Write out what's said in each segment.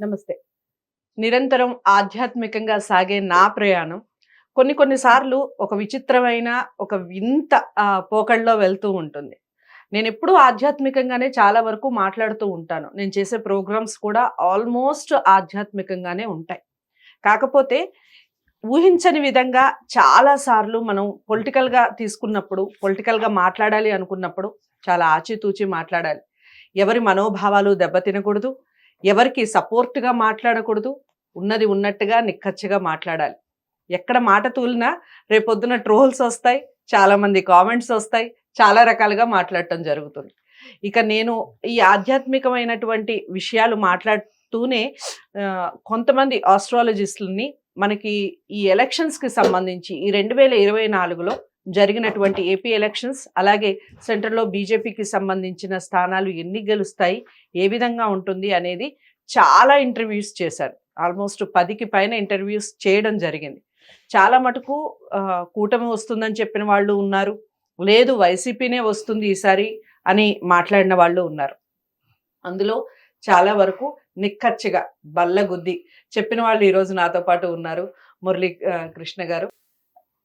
నమస్తే. నిరంతరం ఆధ్యాత్మికంగా సాగే నా ప్రయాణం. కొన్ని కొన్నిసార్లు ఒక విచిత్రమైన ఒక వింత పోకళ్ళలో వెళ్తూ ఉంటుంది. నేను ఎప్పుడూ ఆధ్యాత్మికంగానే చాలా వరకు మాట్లాడుతూ ఉంటాను. నేను చేసే ప్రోగ్రామ్స్ కూడా ఆల్మోస్ట్ ఆధ్యాత్మికంగానే ఉంటాయి. కాకపోతే ఊహించని విధంగా చాలా సార్లు మనం పొలిటికల్గా తీసుకున్నప్పుడు పొలిటికల్గా మాట్లాడాలి అనుకున్నప్పుడు చాలా ఆచితూచి మాట్లాడాలి. ఎవరి మనోభావాలు దెబ్బతినకూడదు. ఎవరికి సపోర్ట్గా మాట్లాడకూడదు. ఉన్నది ఉన్నట్టుగా నిక్కచ్చిగా మాట్లాడాలి. ఎక్కడ మాట తూలినా రేపొద్దున ట్రోల్స్ వస్తాయి చాలామంది కామెంట్స్ వస్తాయి చాలా రకాలుగా మాట్లాడటం జరుగుతుంది. ఇక నేను ఈ ఆధ్యాత్మికమైనటువంటి విషయాలు మాట్లాడుతూనే కొంతమంది ఆస్ట్రాలజిస్టులని మనకి ఈ ఎలక్షన్స్కి సంబంధించి ఈ రెండు వేల ఇరవై నాలుగులో జరిగినటువంటి ఏపీ ఎలక్షన్స్ అలాగే సెంట్రల్లో బీజేపీకి సంబంధించిన స్థానాలు ఎన్ని గెలుస్తాయి ఏ విధంగా ఉంటుంది అనేది చాలా ఇంటర్వ్యూస్ చేశారు. ఆల్మోస్ట్ పదికి పైన ఇంటర్వ్యూస్ చేయడం జరిగింది. చాలా మటుకు కూటమి వస్తుందని చెప్పిన వాళ్ళు ఉన్నారు. లేదు వైసీపీనే వస్తుంది ఈసారి అని మాట్లాడిన వాళ్ళు ఉన్నారు. అందులో చాలా వరకు నిక్కచ్చిగా బల్లగుద్ది చెప్పిన వాళ్ళు ఈరోజు నాతో పాటు ఉన్నారు మురళీ కృష్ణ గారు.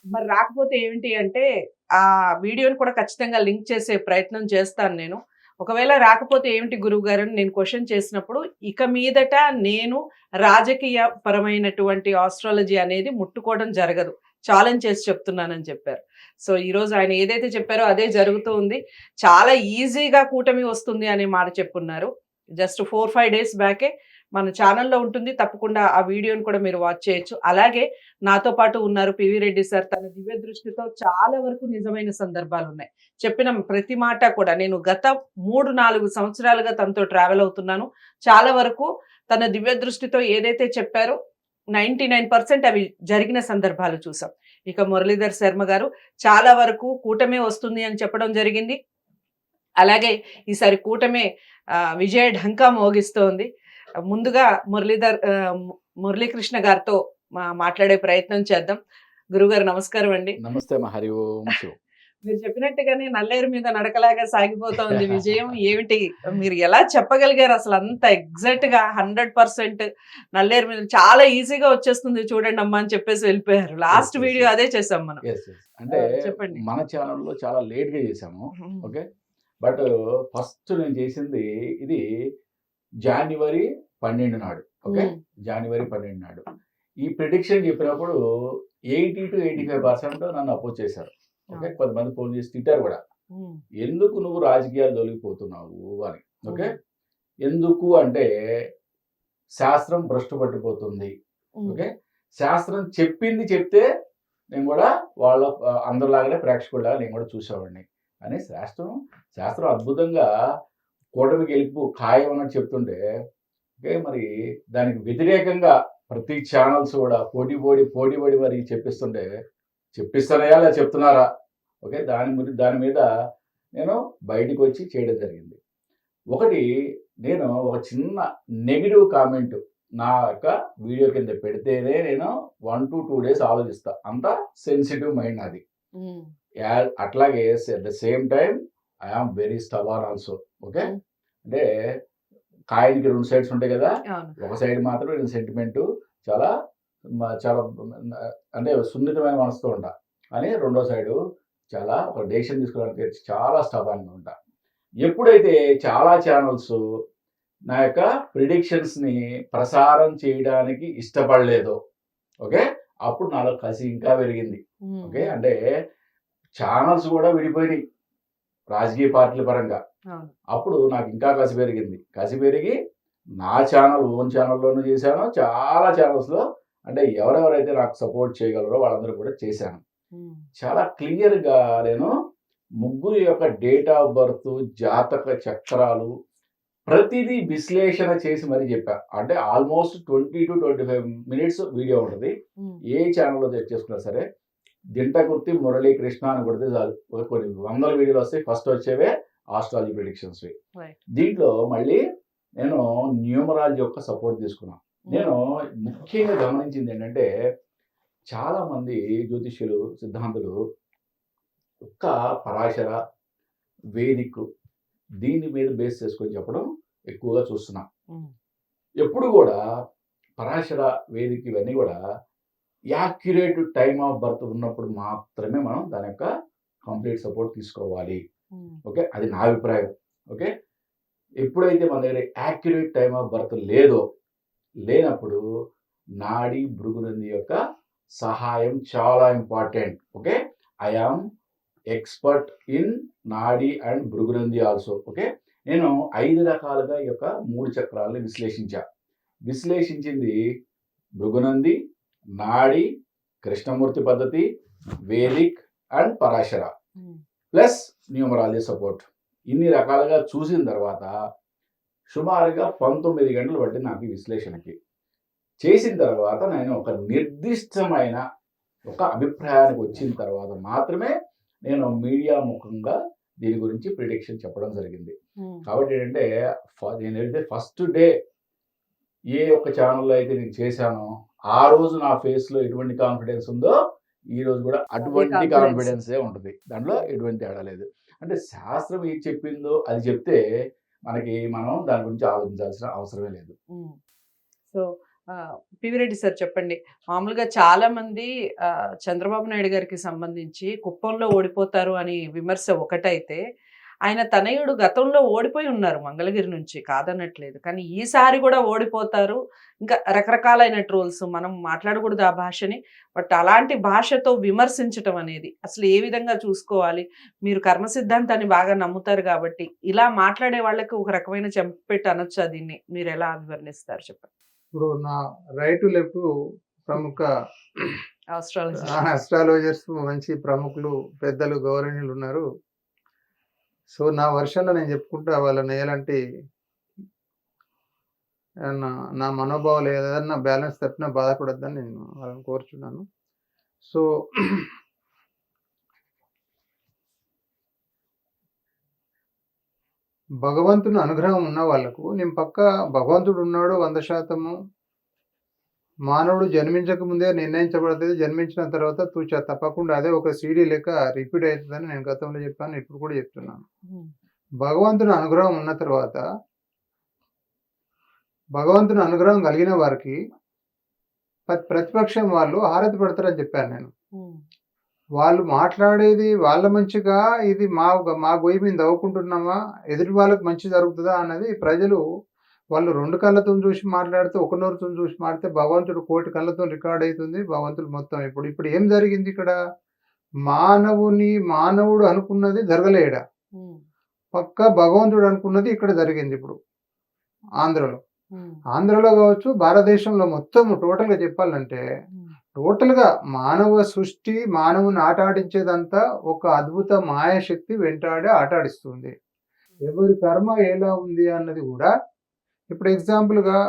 మరి రాకపోతే ఏమిటి అంటే ఆ వీడియోని కూడా ఖచ్చితంగా లింక్ చేసే ప్రయత్నం చేస్తాను నేను. ఒకవేళ రాకపోతే ఏమిటి గురువు గారు అని నేను క్వశ్చన్ చేసినప్పుడు ఇక మీదట నేను రాజకీయ పరమైనటువంటి ఆస్ట్రాలజీ అనేది ముట్టుకోవడం జరగదు. ఛాలెంజ్ చేసి చెప్తున్నానని చెప్పారు. సో ఈరోజు ఆయన ఏదైతే చెప్పారో అదే జరుగుతూ ఉంది. చాలా ఈజీగా కూటమి వస్తుంది అనే మాట చెప్పున్నారు. జస్ట్ ఫోర్ ఫైవ్ డేస్ బ్యాకే మన ఛానల్లో ఉంటుంది. తప్పకుండా ఆ వీడియోని కూడా మీరు వాచ్ చేయొచ్చు. అలాగే నాతో పాటు ఉన్నారు పివి రెడ్డి సార్. తన దివ్య దృష్టితో చాలా వరకు నిజమైన సందర్భాలు ఉన్నాయి. చెప్పిన ప్రతి మాట కూడా నేను గత మూడు నాలుగు సంవత్సరాలుగా తనతో ట్రావెల్ అవుతున్నాను. చాలా వరకు తన దివ్య దృష్టితో ఏదైతే చెప్పారో నైంటీ నైన్ పర్సెంట్ అవి జరిగిన సందర్భాలు చూసాం. ఇక మురళీధర్ శర్మ గారు చాలా వరకు కూటమే వస్తుంది అని చెప్పడం జరిగింది. అలాగే ఈసారి కూటమే విజయ ఢంకా మోగిస్తోంది. ముందుగా మురళీధర్ మురళీకృష్ణ గారితో మా- మాట్లాడే ప్రయత్నం చేద్దాం. గురుగారు నమస్కారం అండి. నమస్తే హరి ఓం మీరు చెప్పినట్టుగానే నల్లేరు మీద నడకలాగా సాగిపోతోంది విజయం. ఏమిటి? మీరు ఎలా చెప్పగలిగారు? అసలు అంత ఎగ్జాక్ట్గా హండ్రెడ్ పర్సెంట్ నల్లేరు మీద చాలా ఈజీగా వచ్చేస్తుంది చూడండి అమ్మా అని చెప్పేసి వెళ్ళిపోయారు. Last video. అదే చేసాం మనం. అంటే చెప్పండి. మన ఛానల్లో చాలా లేట్గా చేసాము ఓకే? బట్ ఫస్ట్ నేను చేసింది ఇది జనవరి పన్నెండు నాడు ఓకే? జనవరి పన్నెండు నాడు. ఈ ప్రిడిక్షన్ చెప్పినప్పుడు eighty two eighty five percent నన్ను అపోజ్ చేశారు ఓకే? కొంతమంది ఫోన్ చేసి తిట్టారు కూడా. ఎందుకు నువ్వు రాజకీయాలు తొలగిపోతున్నావు అని ఓకే? ఎందుకు అంటే శాస్త్రం భ్రష్టు పట్టిపోతుంది ఓకే? శాస్త్రం చెప్పింది చెప్తే నేను కూడా వాళ్ళ అందరిలాగానే ప్రేక్షకుడిలాగా నేను కూడా చూసేవాడిని. అని శాస్త్రం శాస్త్రం అద్భుతంగా కూటమికి గెలుపు ఖాయం అన్నట్టు చెప్తుంటే ఓకే మరి దానికి వ్యతిరేకంగా ప్రతి ఛానల్స్ కూడా పోటీ పోటీ పోటీ పడి మరి చెప్పిస్తుంటే చెప్పిస్తున్నాయా లేదా చెప్తున్నారా? ఓకే దాని గురి దాని మీద నేను బయటికి వచ్చి చేయడం జరిగింది. ఒకటి నేను ఒక చిన్న నెగిటివ్ కామెంట్ నా యొక్క వీడియో కింద పెడితేనే నేను వన్ టు టూ డేస్ ఆలోచిస్తా. అంత సెన్సిటివ్ మైండ్ యా- అట్లాగే at the same time I am very stubborn also. Okay. అంటే కాయనికి రెండు సైడ్స్ ఉంటాయి కదా ఒక సైడ్ మాత్రం నేను సెంటిమెంట్ చాలా చాలా అంటే సున్నితమైన మనసుతో ఉంటా. అని రెండో సైడు చాలా ఒక డెసిషన్ తీసుకోవడానికి చాలా స్టబాన్గా ఉంటా. ఎప్పుడైతే చాలా ఛానల్స్ నా యొక్క ప్రిడిక్షన్స్ని ప్రసారం చేయడానికి ఇష్టపడలేదో ఓకే? అప్పుడు నాలో కసి ఇంకా పెరిగింది. ఓకే? అంటే ఛానల్స్ కూడా విడిపోయినాయి. రాజకీయ పార్టీల పరంగా. అప్పుడు నాకు ఇంకా కసి పెరిగింది. కసి పెరిగి నా ఛానల్ ఓన్ ఛానల్లోనూ చేశాను. చాలా ఛానల్స్లో అంటే ఎవరెవరైతే నాకు సపోర్ట్ చేయగలరో వాళ్ళందరూ కూడా చేశాను. చాలా క్లియర్గా నేను ముగ్గురు యొక్క డేట్ ఆఫ్ బర్త్ జాతక చక్రాలు ప్రతిదీ విశ్లేషణ చేసి మరీ చెప్పా. అంటే almost twenty two twenty five minutes video ఉంటుంది. ఏ ఛానల్లో చెక్ చేసుకున్నా సరే దింటకుర్తి మురళీ కృష్ణ అని కొడితే చాలు. కొన్ని వందల వీడియోలు వస్తాయి. ఫస్ట్ వచ్చేవే ఆస్ట్రాలజీ ప్రిడిక్షన్స్. దీంట్లో మళ్ళీ నేను న్యూమరాలజీ యొక్క సపోర్ట్ తీసుకున్నాను నేను ముఖ్యంగా గమనించింది ఏంటంటే చాలా మంది జ్యోతిష్యులు సిద్ధాంతులు ఒక్క పరాశర వేదిక్ దీని మీద బేస్ చేసుకొని చెప్పడం ఎక్కువగా చూస్తున్నాం. ఉమ్, ఎప్పుడు కూడా పరాశర వేదిక ఇవన్నీ కూడా యాక్యురేట్ టైమ్ ఆఫ్ బర్త్ ఉన్నప్పుడు మాత్రమే మనం దాని యొక్క కంప్లీట్ సపోర్ట్ తీసుకోవాలి. ఓకే? అది నా అభిప్రాయం. ఓకే? ఎప్పుడైతే మన దగ్గర యాక్యురేట్ టైమ్ ఆఫ్ బర్త్ లేదో లేనప్పుడు నాడి భృగునంది యొక్క సహాయం చాలా important. Okay? I am expert in Nadi and Bhrigunandi also. Okay? నేను ఐదు రకాలుగా ఈ యొక్క మూడు చక్రాలను విశ్లేషించా. విశ్లేషించింది భృగునంది నాడి కృష్ణమూర్తి పద్ధతి Vedic and Parashara. Plus numerology support. ఇన్ని రకాలుగా చూసిన తర్వాత సుమారుగా పంతొమ్మిది గంటలు పట్టింది నాకు విశ్లేషణకి. చేసిన తర్వాత నేను ఒక నిర్దిష్టమైన ఒక అభిప్రాయానికి వచ్చిన తర్వాత మాత్రమే నేను మీడియా ముఖంగా దీని గురించి ప్రిడిక్షన్ చెప్పడం జరిగింది. కాబట్టి ఏంటంటే నేను వెళ్తే ఫస్ట్ డే ఏ ఒక్క ఛానల్లో అయితే నేను చేశానో ఆ రోజు నా ఫేస్లో ఎటువంటి కాన్ఫిడెన్స్ ఉందో ఈ రోజు కూడా అటువంటి. కాన్ఫిడెన్సే ఉంటుంది. దాంట్లో ఎటువంటి తేడా లేదు. అంటే శాస్త్రం ఏది చెప్పిందో అది చెప్తే మనకి మనం దాని గురించి ఆలోచించాల్సిన అవసరమే లేదు. సో పివిరెడ్డి సార్ చెప్పండి. మామూలుగా చాలా మంది చంద్రబాబు నాయుడు గారికి సంబంధించి కుప్పంలో ఓడిపోతారు అని విమర్శ ఒకటైతే ఆయన తనయుడు గతంలో ఓడిపోయి ఉన్నారు మంగళగిరి నుంచి కాదనట్లేదు. కానీ ఈసారి కూడా ఓడిపోతారు. ఇంకా రకరకాలైన ట్రోల్స్ మనం మాట్లాడకూడదు ఆ భాషని. బట్ అలాంటి భాషతో విమర్శించటం అనేది అసలు ఏ విధంగా చూసుకోవాలి? మీరు కర్మ సిద్ధాంతాన్ని బాగా నమ్ముతారు కాబట్టి ఇలా మాట్లాడే వాళ్ళకి ఒక రకమైన చెంపెట్టి అనొచ్చా దీన్ని? మీరు ఎలా వివరణిస్తారు చెప్పండి? ఇప్పుడు నా రైట్ లెఫ్ట్ ప్రముఖ ఆస్ట్రాలజీ అస్ట్రాలజర్స్ మంచి ప్రముఖులు పెద్దలు గౌరవనీయులు ఉన్నారు. సో నా వర్షన్లో నేను చెప్పుకుంటా వాళ్ళని ఎలాంటి నా నా మనోభావాలు ఏదన్నా బ్యాలెన్స్ తప్పినా బాధపడొద్దని నేను వాళ్ళని కోరుచున్నాను. సో భగవంతుని అనుగ్రహం ఉన్న వాళ్ళకు నేను పక్క భగవంతుడు ఉన్నాడు వంద శాతము మానవుడు జన్మించక ముందే నిర్ణయించబడుతుంది జన్మించిన తర్వాత తూచా తప్పకుండా అదే ఒక సీడీ లెక్క రిపీట్ అవుతుందని నేను గతంలో చెప్పాను ఇప్పుడు కూడా చెప్తున్నాను. భగవంతుని అనుగ్రహం ఉన్న తర్వాత భగవంతుని అనుగ్రహం కలిగిన వారికి ప్రతి- ప్రతిపక్షం వాళ్ళు హారతి పెడతారని చెప్పాను నేను. వాళ్ళు మాట్లాడేది వాళ్ళ మంచిగా ఇది మా మా గొయ్యి మీద నవ్వుకుంటున్నామా ఎదుటి వాళ్ళకి మంచి జరుగుతుందా అన్నది ప్రజలు వాళ్ళు రెండు కళ్ళతో చూసి మాట్లాడితే ఒక నోరుతో చూసి మాట్లాడితే భగవంతుడు కోటి కళ్ళతో రికార్డ్ అవుతుంది భగవంతుడు మొత్తం ఇప్పుడు ఇప్పుడు ఏం జరిగింది ఇక్కడ? మానవుని మానవుడు అనుకున్నది జరగలేడ. పక్క భగవంతుడు అనుకున్నది ఇక్కడ జరిగింది ఇప్పుడు ఆంధ్రలో. ఆంధ్రలో కావచ్చు భారతదేశంలో మొత్తం టోటల్గా చెప్పాలంటే టోటల్గా మానవ సృష్టి మానవుని ఆటాడించేదంతా ఒక అద్భుత మాయాశక్తి వెంటాడి ఆటాడిస్తుంది ఎవరి కర్మ ఎలా ఉంది అన్నది కూడా ఇప్పుడు ఎగ్జాంపుల్గా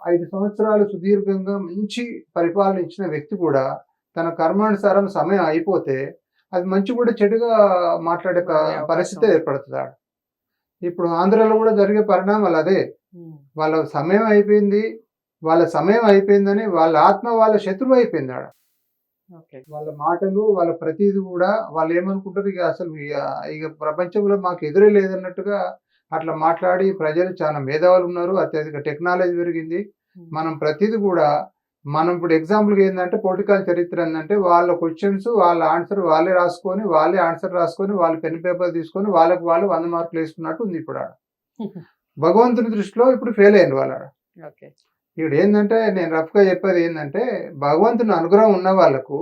ఐదు సంవత్సరాలు సుదీర్ఘంగా మంచి పరిపాలన ఇచ్చిన వ్యక్తి కూడా తన కర్మానుసారం సమయం అయిపోతే అది మంచి కూడా చెడుగా మాట్లాడే. పరిస్థితి ఏర్పడుతుంది ఆడ. ఇప్పుడు ఆంధ్రలో కూడా జరిగే పరిణామాలు అదే. వాళ్ళ సమయం అయిపోయింది వాళ్ళ సమయం అయిపోయిందని వాళ్ళ ఆత్మ వాళ్ళ శత్రువు అయిపోయింది ఆడ. వాళ్ళ మాటలు వాళ్ళ ప్రతిది కూడా వాళ్ళు ఏమనుకుంటారు ఇక అసలు ఇక ప్రపంచంలో మాకు ఎదురే లేదన్నట్టుగా అట్లా మాట్లాడి ప్రజలు చాలా మేధావులు ఉన్నారు. అత్యధిక టెక్నాలజీ పెరిగింది. మనం ప్రతిది కూడా మనం ఇప్పుడు ఎగ్జాంపుల్గా ఏంటంటే పొలిటికల్ చరిత్ర ఏంటంటే వాళ్ళ క్వశ్చన్స్ వాళ్ళ ఆన్సర్ వాళ్ళే రాసుకొని వాళ్ళే ఆన్సర్ రాసుకొని వాళ్ళు పెన్ పేపర్ తీసుకొని వాళ్ళకి వాళ్ళు వంద మార్కులు వేసుకున్నట్టు ఉంది ఇప్పుడు ఆడ భగవంతుని దృష్టిలో ఇప్పుడు ఫెయిల్ అయ్యింది వాళ్ళ ఇప్పుడు ఏంటంటే నేను రఫ్గా చెప్పేది ఏంటంటే భగవంతుని అనుగ్రహం ఉన్న వాళ్ళకు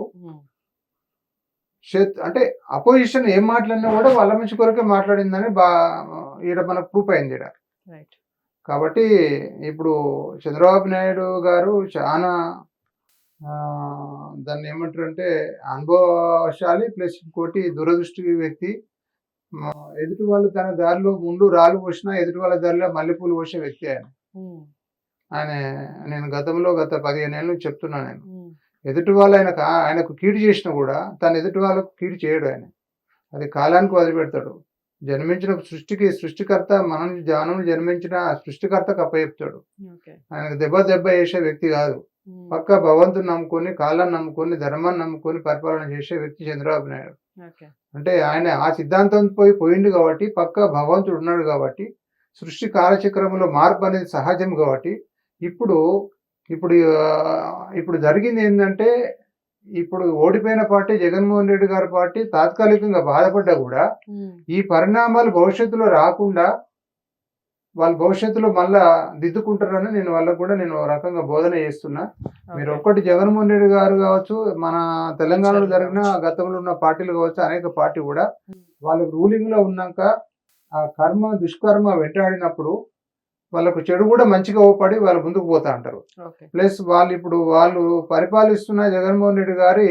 అంటే అపోజిషన్ ఏం మాట్లాడినా కూడా వాళ్ళ మంచి కొరకే మాట్లాడిందని బా ఈడ మనకు ప్రూఫ్ అయింది ఈడ. కాబట్టి ఇప్పుడు చంద్రబాబు నాయుడు గారు చాలా దాన్ని ఏమంటారు అంటే అనుభవశాలి ప్లస్ ఇంకోటి దురదృష్టి వ్యక్తి. ఎదుటి వాళ్ళు తన దారిలో ముందు రాళ్ళు పోసినా ఎదుటి వాళ్ళ దారిలో మల్లెపూలు పోసే వ్యక్తి ఆయన. ఆయన నేను గతంలో గత పదిహేను ఏళ్ళు చెప్తున్నా నేను. ఎదుటి వాళ్ళు ఆయనకు ఆయనకు కీడు చేసినా కూడా తను ఎదుటి వాళ్ళకు కీడు చేయడు ఆయన. అది కాలానికి వదిలిపెడతాడు. జన్మించిన సృష్టికి సృష్టికర్త మనం జానం జన్మించిన సృష్టికర్తకు అప్పచెప్తాడు. ఆయనకు దెబ్బ దెబ్బ వేసే వ్యక్తి కాదు. పక్క భగవంతుని నమ్ముకొని కాలాన్ని నమ్ముకొని ధర్మాన్ని నమ్ముకొని పరిపాలన చేసే వ్యక్తి చంద్రబాబు నాయుడు. అంటే ఆయన ఆ సిద్ధాంతం పోయి పోయిండు కాబట్టి పక్క భగవంతుడు ఉన్నాడు కాబట్టి సృష్టి కాలచక్రంలో మార్పు అనేది సహజం కాబట్టి ఇప్పుడు ఇప్పుడు ఇప్పుడు జరిగింది ఏంటంటే ఇప్పుడు ఓడిపోయిన పార్టీ జగన్మోహన్ రెడ్డి గారి పార్టీ తాత్కాలికంగా బాధపడ్డా కూడా ఈ పరిణామాలు భవిష్యత్తులో రాకుండా వాళ్ళు భవిష్యత్తులో మళ్ళా దిద్దుకుంటారని నేను వాళ్ళకు కూడా నేను రకంగా బోధన చేస్తున్నా. మీరు ఒక్కటి జగన్మోహన్ రెడ్డి గారు కావచ్చు మన తెలంగాణలో జరిగిన గతంలో ఉన్న పార్టీలు కావచ్చు అనేక పార్టీ కూడా వాళ్ళకి రూలింగ్లో ఉన్నాక ఆ కర్మ దుష్కర్మ వెంటాడినప్పుడు వాళ్ళకు చెడు కూడా మంచిగా ఓపడి వాళ్ళు ముందుకు పోతా అంటారు. ప్లస్ వాళ్ళు ఇప్పుడు వాళ్ళు పరిపాలిస్తున్న జగన్మోహన్ రెడ్డి గారి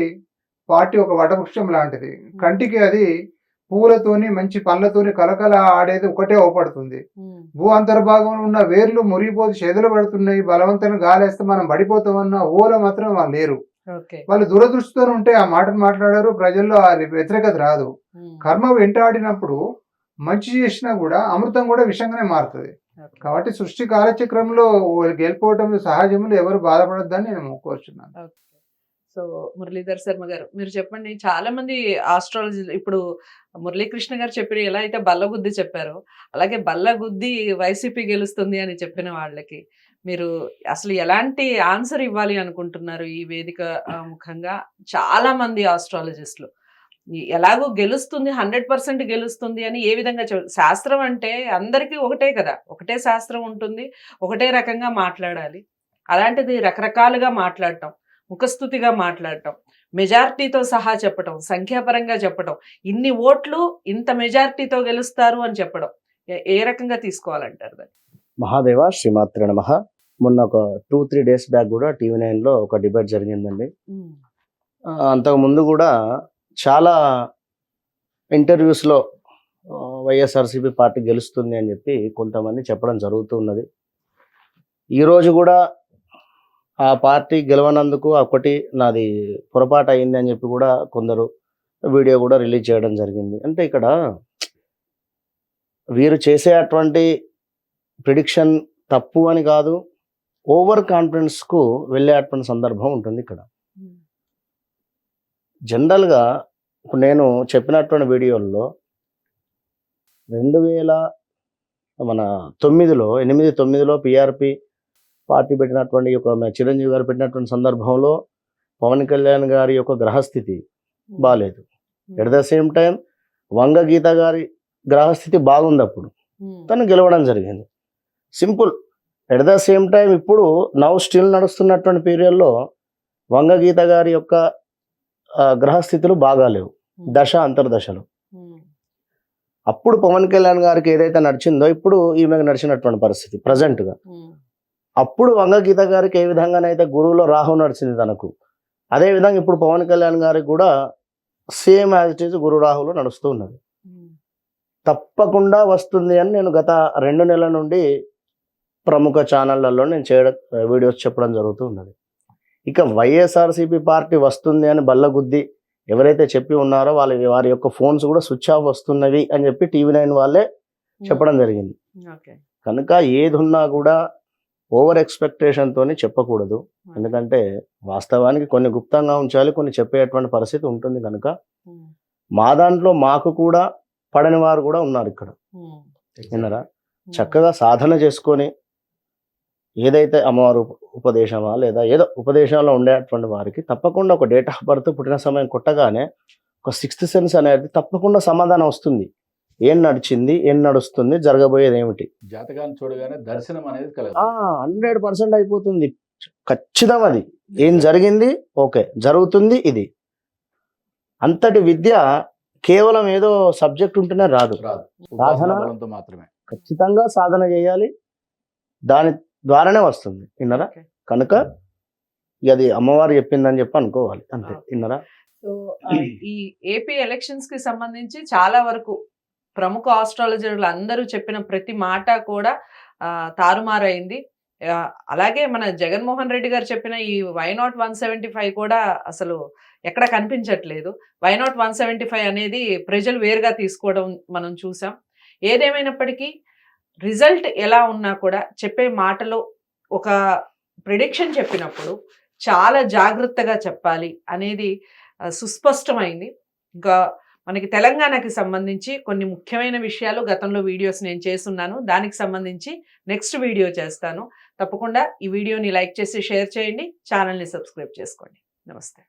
పార్టీ ఒక వటవృక్షం లాంటిది. కంటికి అది పూలతోని మంచి పండ్లతోని కలకల ఆడేది ఒకటే ఓపడుతుంది. భూ అంతర్భాగంలో ఉన్న వేర్లు మురిగిపోతే చెదలు పడుతున్నాయి బలవంతంగా గాలేస్తే మనం పడిపోతామన్న ఊల మాత్రం వాళ్ళు లేరు. వాళ్ళు దురదృష్టితో ఉంటే ఆ మాటను మాట్లాడారు ప్రజల్లో ఆ వ్యతిరేకత రాదు. కర్మ వెంటాడినప్పుడు మంచి చేసినా కూడా అమృతం కూడా విషంగానే మారుతుంది. కాబట్టి సృష్టి కాలచక్రంలో గెలిపోవటం సహజములు ఎవరు బాధపడొద్దని నేను కోరుచున్నాను. సో మురళీధర్ శర్మ గారు మీరు చెప్పండి చాలా మంది ఆస్ట్రాలజీ ఇప్పుడు మురళీకృష్ణ గారు చెప్పిన ఎలా అయితే బల్లగుద్ది చెప్పారో అలాగే బల్లగుద్ది వైసీపీ గెలుస్తుంది అని చెప్పిన వాళ్ళకి మీరు అసలు ఎలాంటి ఆన్సర్ ఇవ్వాలి అనుకుంటున్నారు ఈ వేదిక ముఖంగా? చాలా మంది ఆస్ట్రాలజిస్టులు. ఎలాగో గెలుస్తుంది హండ్రెడ్ పర్సెంట్ గెలుస్తుంది అని ఏ విధంగా శాస్త్రం అంటే అందరికీ ఒకటే కదా. ఒకటే శాస్త్రం ఉంటుంది ఒకటే రకంగా మాట్లాడాలి. అలాంటిది రకరకాలుగా మాట్లాడటం ముఖస్థుతిగా మాట్లాడటం మెజారిటీతో సహా చెప్పటం సంఖ్యాపరంగా చెప్పటం ఇన్ని ఓట్లు ఇంత మెజారిటీతో గెలుస్తారు అని చెప్పడం ఏ- రకంగా తీసుకోవాలంటారు దాన్ని? మహాదేవ శ్రీమాత్ర నమ. మొన్న ఒక టూ త్రీ డేస్ బ్యాక్ కూడా టీవీ నైన్లో ఒక డిబేట్ జరిగిందండి. అంతకు ముందు కూడా చాలా ఇంటర్వ్యూస్లో వైఎస్ఆర్సీపీ పార్టీ గెలుస్తుంది అని చెప్పి కొంతమంది చెప్పడం జరుగుతూ ఉన్నది ఈరోజు కూడా ఆ పార్టీ గెలవనందుకు ఒకటి నాది పొరపాటు అయింది అని చెప్పి కూడా కొందరు వీడియో కూడా రిలీజ్ చేయడం జరిగింది. అంటే ఇక్కడ వీరు చేసే అటువంటి ప్రిడిక్షన్ తప్పు అని కాదు ఓవర్ కాన్ఫిడెన్స్కు వెళ్ళే అటువంటి సందర్భం ఉంటుంది ఇక్కడ. జనరల్గా ఇప్పుడు నేను చెప్పినటువంటి వీడియోల్లో రెండు వేల మన తొమ్మిదిలో ఎనిమిది తొమ్మిదిలో పిఆర్పి పార్టీ పెట్టినటువంటి ఒక మన చిరంజీవి గారు పెట్టినటువంటి సందర్భంలో పవన్ కళ్యాణ్ గారి యొక్క గ్రహస్థితి బాగాలేదు at the same time Vanga Geetha గారి గ్రహస్థితి బాగుంది అప్పుడు. తను గెలవడం జరిగింది. Simple. At the same time ఇప్పుడు నవ్ స్టిల్ నడుస్తున్నటువంటి పీరియడ్లో వంగ గీత గారి యొక్క గ్రహస్థితులు బాగాలేవు దశ అంతర్దశలు. అప్పుడు పవన్ కళ్యాణ్ గారికి ఏదైతే నడిచిందో ఇప్పుడు ఈమెకు నడిచినటువంటి పరిస్థితి ప్రజెంట్గా. అప్పుడు వంగ గీత గారికి ఏ విధంగానైతే గురువులో రాహు నడిచింది తనకు అదే విధంగా ఇప్పుడు పవన్ కళ్యాణ్ గారికి కూడా సేమ్ యాజ్ ఇట్ ఈజ్ గురు రాహులో నడుస్తూ ఉన్నది. తప్పకుండా వస్తుంది అని నేను గత రెండు నెలల నుండి ప్రముఖ ఛానళ్ళలో నేను చేయడం వీడియోస్ చెప్పడం జరుగుతూ ఉన్నది. ఇక వైఎస్ఆర్సీపీ పార్టీ వస్తుంది అని బల్లగుద్ది ఎవరైతే చెప్పి ఉన్నారో వాళ్ళ వారి యొక్క ఫోన్స్ కూడా స్విచ్ ఆఫ్ వస్తున్నవి అని చెప్పి టీవీ నైన్ వాళ్ళే చెప్పడం జరిగింది. కనుక ఏది ఉన్నా కూడా ఓవర్ ఎక్స్పెక్టేషన్ తోని చెప్పకూడదు. ఎందుకంటే వాస్తవానికి కొన్ని గుప్తంగా ఉంచాలి కొన్ని చెప్పేటువంటి పరిస్థితి ఉంటుంది కనుక మా దాంట్లో మాకు కూడా పడని వారు కూడా ఉన్నారు ఇక్కడ. విన్నారా? చక్కగా సాధన చేసుకొని ఏదైతే అమ్మవారు ఉప- ఉపదేశమా లేదా ఏదో ఉపదేశంలో ఉండేటువంటి వారికి తప్పకుండా ఒక డేట్ ఆఫ్ బర్త్ పుట్టిన సమయం కొట్టగానే ఒక సిక్స్త్ సెన్స్ అనేది తప్పకుండా సమాధానం వస్తుంది. ఏం నడిచింది ఏం నడుస్తుంది జరగబోయేది ఏమిటి? జాతకాన్ని చూడగానే దర్శనం అనేది హండ్రెడ్ పర్సెంట్ అయిపోతుంది. ఖచ్చితం అది. ఏం జరిగింది? ఓకే జరుగుతుంది ఇది. అంతటి విద్య కేవలం ఏదో సబ్జెక్ట్ ఉంటేనే రాదు. రాదు. సాధన? మాత్రమే. ఖచ్చితంగా సాధన చేయాలి. దాని ద్వారానే వస్తుంది. విన్నరా. కనుక అది అమ్మవారు చెప్పిందని చెప్పి అనుకోవాలి. అంతే. విన్నరా? సో ఈ ఏపీ ఎలక్షన్స్కి సంబంధించి చాలా వరకు ప్రముఖ ఆస్ట్రాలజర్లు అందరూ చెప్పిన ప్రతి మాట కూడా తారుమారైంది. అలాగే మన జగన్మోహన్ రెడ్డి గారు చెప్పిన ఈ why not one seventy five కూడా అసలు ఎక్కడ కనిపించట్లేదు. Why not one seventy five అనేది ప్రజలు వేరుగా తీసుకోవడం మనం చూసాం. ఏదేమైనప్పటికీ రిజల్ట్ ఎలా ఉన్నా కూడా చెప్పే మాటలో ఒక ప్రిడిక్షన్ చెప్పినప్పుడు చాలా జాగ్రత్తగా చెప్పాలి అనేది సుస్పష్టమైంది. ఇంకా మనకి తెలంగాణకి సంబంధించి కొన్ని ముఖ్యమైన విషయాలు గతంలో వీడియోస్ నేను చేస్తున్నాను. దానికి సంబంధించి నెక్స్ట్ వీడియో చేస్తాను. తప్పకుండా ఈ వీడియోని లైక్ చేసి షేర్ చేయండి. ఛానల్ని సబ్స్క్రైబ్ చేసుకోండి. నమస్తే.